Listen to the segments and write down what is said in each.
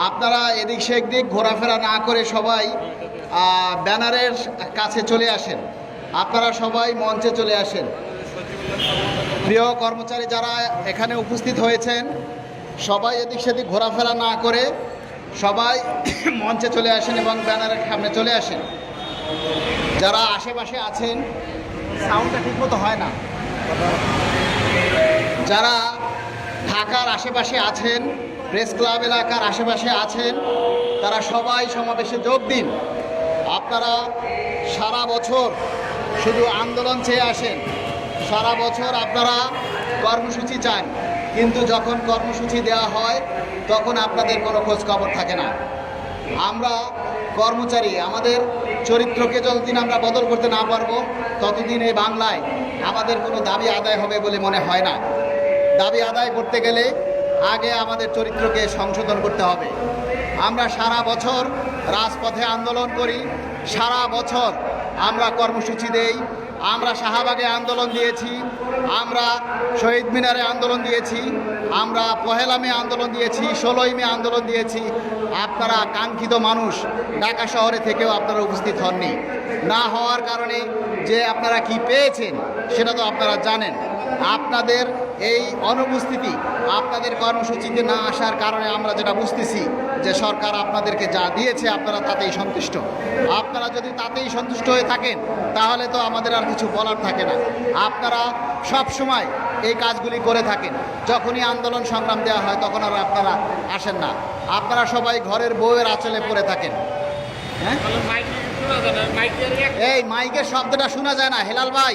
আপনারা এদিক সেদিক দিক ঘোরাফেরা না করে সবাই ব্যানারের কাছে চলে আসেন। আপনারা সবাই মঞ্চে চলে আসেন। প্রিয় কর্মচারী যারা এখানে উপস্থিত হয়েছেন, সবাই এদিক সেদিক ঘোরাফেরা না করে সবাই মঞ্চে চলে আসেন এবং ব্যানারের সামনে চলে আসেন। যারা আশেপাশে আছেন, সাউন্ডটা ঠিকমতো হয় না। যারা ঢাকার আশেপাশে আছেন প্রেস ক্লাব এলাকার আশেপাশে আছেন। তারা সবাই সমাবেশে যোগ দিন। আপনারা সারা বছর শুধু আন্দোলন চেয়ে আসেন। সারা বছর আপনারা কর্মসূচি চান। কিন্তু যখন কর্মসূচি দেওয়া হয়, তখন আপনাদের কোনো খোঁজ খবর থাকে না। আমরা কর্মচারী, আমাদের চরিত্রকে যতদিন আমরা বদল করতে না পারব, ততদিন এই বাংলায় আমাদের কোনো দাবি আদায় হবে বলে মনে হয় না। দাবি আদায় করতে গেলে আগে আমাদের চরিত্রকে সংশোধন করতে হবে। আমরা সারা বছর রাজপথে আন্দোলন করি, সারা বছর আমরা কর্মসূচি দেই, আমরা শাহবাগে আন্দোলন দিয়েছি, আমরা শহীদ মিনারে আন্দোলন দিয়েছি, আমরা পহেলা মে আন্দোলন দিয়েছি, ষোলোই মে আন্দোলন দিয়েছি। আপনারা কাঙ্ক্ষিত মানুষ ঢাকা শহরে থেকেও আপনারা উপস্থিত হননি। না হওয়ার কারণে যে আপনারা কি পেয়েছেন, সেটা তো আপনারা জানেন। আপনাদের এই অনুপস্থিতি আপনাদের কর্মসূচিতে না আসার কারণে আমরা যেটা বুঝতেছি যে সরকার আপনাদেরকে যা দিয়েছে আপনারা তাতেই সন্তুষ্ট। আপনারা যদি তাতেই সন্তুষ্ট হয়ে থাকেন তাহলে তো আমাদের আর কিছু বলার থাকে না। আপনারা সব সময় এই কাজগুলি করে থাকেন। যখনই আন্দোলন সংগ্রাম দেওয়া হয় তখন আর আপনারা আসেন না। আপনারা সবাই ঘরের বউয়ের আঁচলে পড়ে থাকেন। হ্যাঁ? এই মাইকের শব্দটা শোনা যায় না। হেলাল ভাই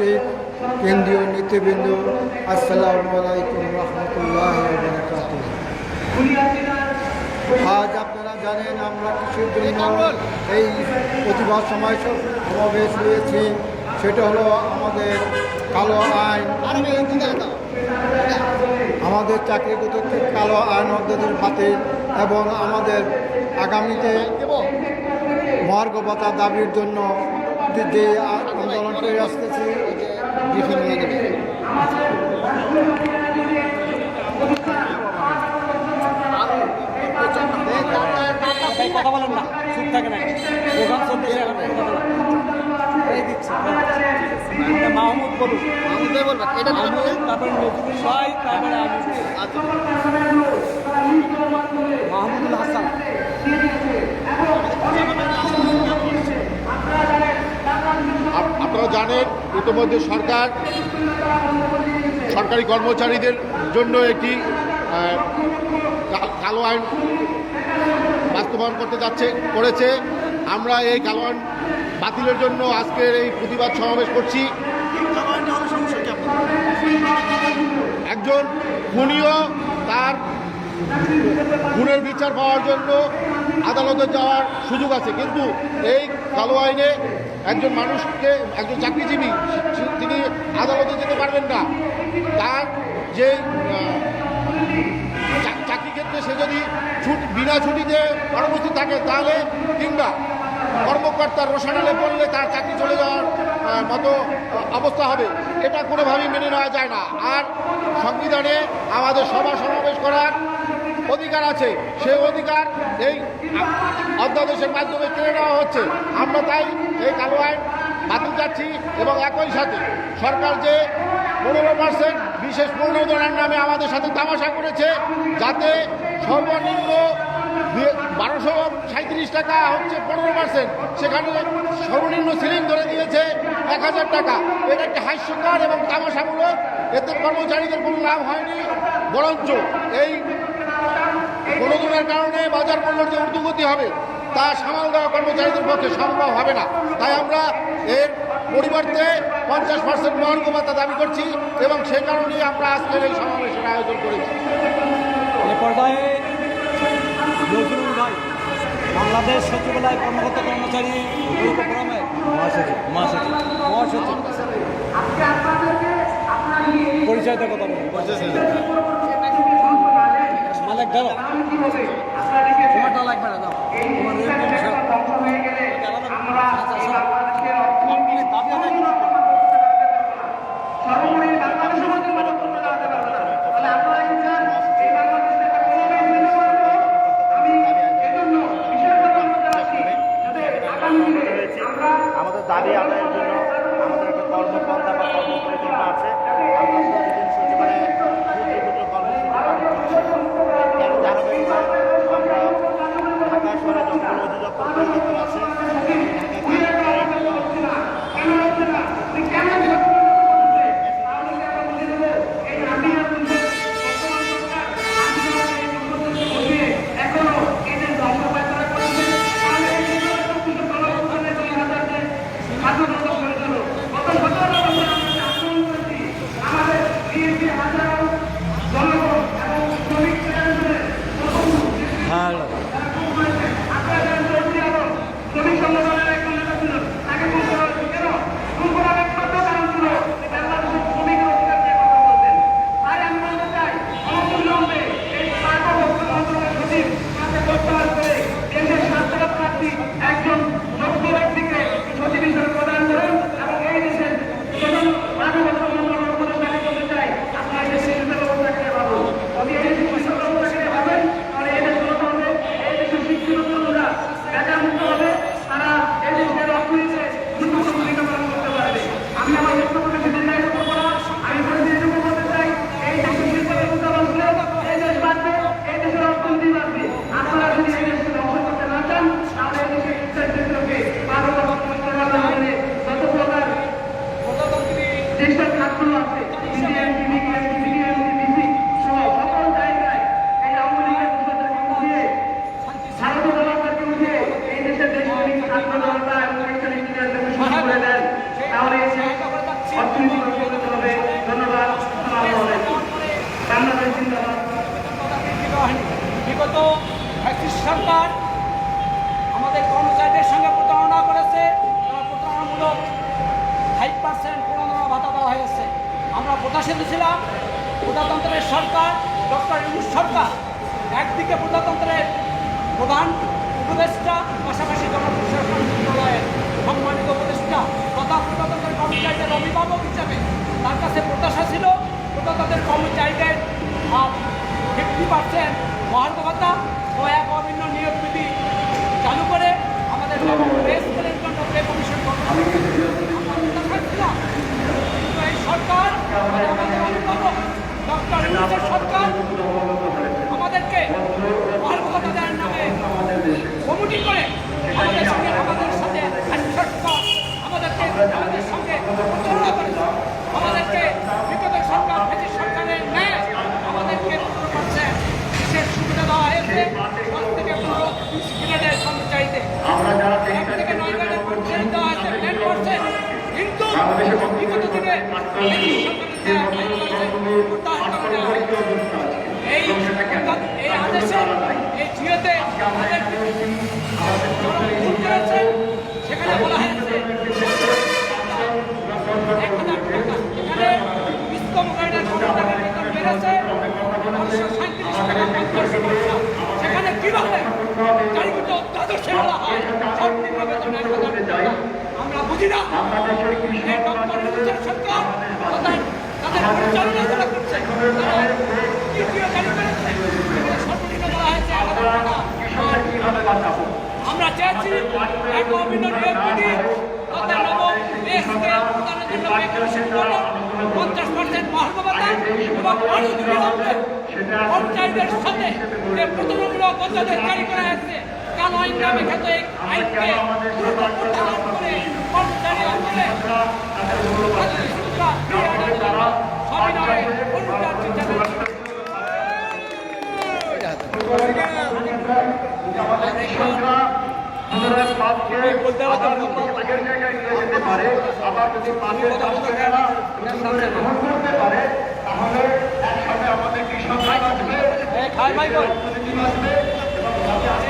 উপস্থিত কেন্দ্রীয় নেতৃবৃন্দ আসসালামু আলাইকুম রহমতুল্লাহ আজ আপনারা জানেন আমরা জন্য এই প্রতিবাদ সময় সমাবেশ হয়েছি। সেটা হলো আমাদের কালো আইন। আমাদের চাকরিগত কালো আইন অধ্যাদেশ বাতিল এবং আমাদের আগামীতে ভাতা দাবির জন্য যে আন্দোলন করে আসতেছি ব্রিফিং নিয়ে নেবে। না চুপ থাকে মাহমুদ বলুন মাহমুদ বলবেন, এটা মাহমুদ তারপরে নজরুল। মাহমুদুল হাসান আপনারা জানেন, ইতিমধ্যে সরকার সরকারি কর্মচারীদের জন্য একটি কালো আইন বাস্তবায়ন করতে যাচ্ছে, করেছে। আমরা এই কালো আইন বাতিলের জন্য আজকের এই প্রতিবাদ সমাবেশ করছি। একজন খুনিও তার খুনের বিচার পাওয়ার জন্য আদালতে যাওয়ার সুযোগ আছে। কিন্তু এই কালো আইনে একজন মানুষকে, একজন চাকরিজীবী, তিনি আদালতে যেতে পারবেন না। তার যে চাকরি ক্ষেত্রে সে যদি ছুট, বিনা ছুটিতে অনুপস্থিত থাকে, তাহলে কিংবা কর্মকর্তার রোশানালে পড়লে তার চাকরি চলে যাওয়ার মতো অবস্থা হবে। এটা কোনোভাবেই মেনে নেওয়া যায় না। আর সংবিধানে আমাদের সভা সমাবেশ করার অধিকার আছে। সেই অধিকার এই অধ্যাদেশের মাধ্যমে কেড়ে নেওয়া হচ্ছে। আমরা তাই এই কালো আইন বাতিল যাচ্ছি এবং একই সাথে সরকার যে পনেরো পার্সেন্ট বিশেষ প্রণোদনার নামে আমাদের সাথে তামাশা করেছে, যাতে সর্বনিম্ন বারোশো সাঁত্রিশ টাকা হচ্ছে পনেরো পার্সেন্ট। সেখানে সর্বনিম্ন সিলিং ধরে দিয়েছে এক হাজার টাকা। এটা একটি হাস্যকর এবং তামাশামূলক। এতে কর্মচারীদের কোনো লাভ হয়নি, বরঞ্চ এই প্রণোদনার কারণে বাজার মূল্যের যে ঊর্ধ্বগতি হবে তা সামাল দেওয়া কর্মচারীদের পক্ষে সম্ভব হবে না। তাই আমরা এর পরিবর্তে পঞ্চাশ পার্সেন্ট মহার্ঘ ভাতা দাবি করছি এবং সে কারণেই আমরা আজকের এই সমাবেশের আয়োজন করেছি। এ পর্যায়ে নজরুল ভাই বাংলাদেশ সচিবালয় কর্মকর্তা কর্মচারী ফোরামের মহাসচিব মহাসচিব মহাসচিব। পরিচয় কথা বলুন লাগবে না দাও। সরকার আমাদের কর্মচারীদের সঙ্গে প্রতারণা করেছে, তারা প্রতারণামূলক ফাইভ পার্সেন্ট প্রণোদনা ভাতা দেওয়া হয়েছে। আমরা প্রত্যাশিত ছিলাম প্রজাতন্ত্রের সরকার, ডক্টর ইউনুস সরকার, একদিকে প্রজাতন্ত্রের প্রধান উপদেষ্টা, পাশাপাশি জনপ্রশাসন মন্ত্রণালয়ের সম্মানিত উপদেষ্টা তথা প্রজাতন্ত্রের কর্মচারীদের অভিভাবক হিসাবে তার কাছে প্রত্যাশা ছিল প্রজাতন্ত্রের কর্মচারীদের ফিফটি পার্সেন্ট মহার্ঘ ভাতা ও এক অভিন্ন নিয়োগ বিধি চালু করে আমাদের পে স্কেলের জন্য পে কমিশন গঠন করতে আমরা প্রত্যাশায় ছিলাম। কিন্তু এই সরকার আমাদেরকে মহার্ঘ ভাতা দেওয়ার নামে কমিটি করে আমাদের সঙ্গে আমাদের সাথে হাস্যস্ক আমাদেরকে আমাদের সঙ্গে প্রতারণা করেছে আমাদেরকে বিগত সরকার ব্রিটিশ সরকারের ন্যায় আমাদেরকে পনেরো পার্সেন্ট বিশেষ সুবিধা দেওয়া হয়েছে দশ থেকে পনেরো গ্রেডের কর্মচারীদের এক থেকে নয় গ্রেডের কর্মচারী দেওয়া হয়েছে টেন পার্সেন্ট কিন্তু বিগত দিনে ব্রিটিশ সরকারের দেওয়া 9% প্রত্যাহার করে দেওয়া হয়েছে। এই আদেশে এই জিওতে আমাদের যারা ভুল করেছে সেখানে বলা হয়েছে এক হাজার টাকা এখানে বিস্তম গ্রেডের কর্মচারীর বেতন বেড়েছে নশো সাঁত্রিশ টাকা পঞ্চাশ পয়সা সেখানে কীভাবে চারিগুলো দ্বাদশে বলা হয় সর্বনিম্ন বেতন এক হাজার টাকা আমরা চেয়েছি এক পঞ্চাশ পার্সেন্ট মহার্ঘ এবং কর্মচারীদের সাথে যে অধ্যাদেশ জারি করা হয়েছে কালো আইন নামে খ্যাত এই আইনকে আবার যদি পাশের গ্রহণ করতে পারে তাহলে একসাথে আমাদের বাঁচবে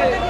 এবং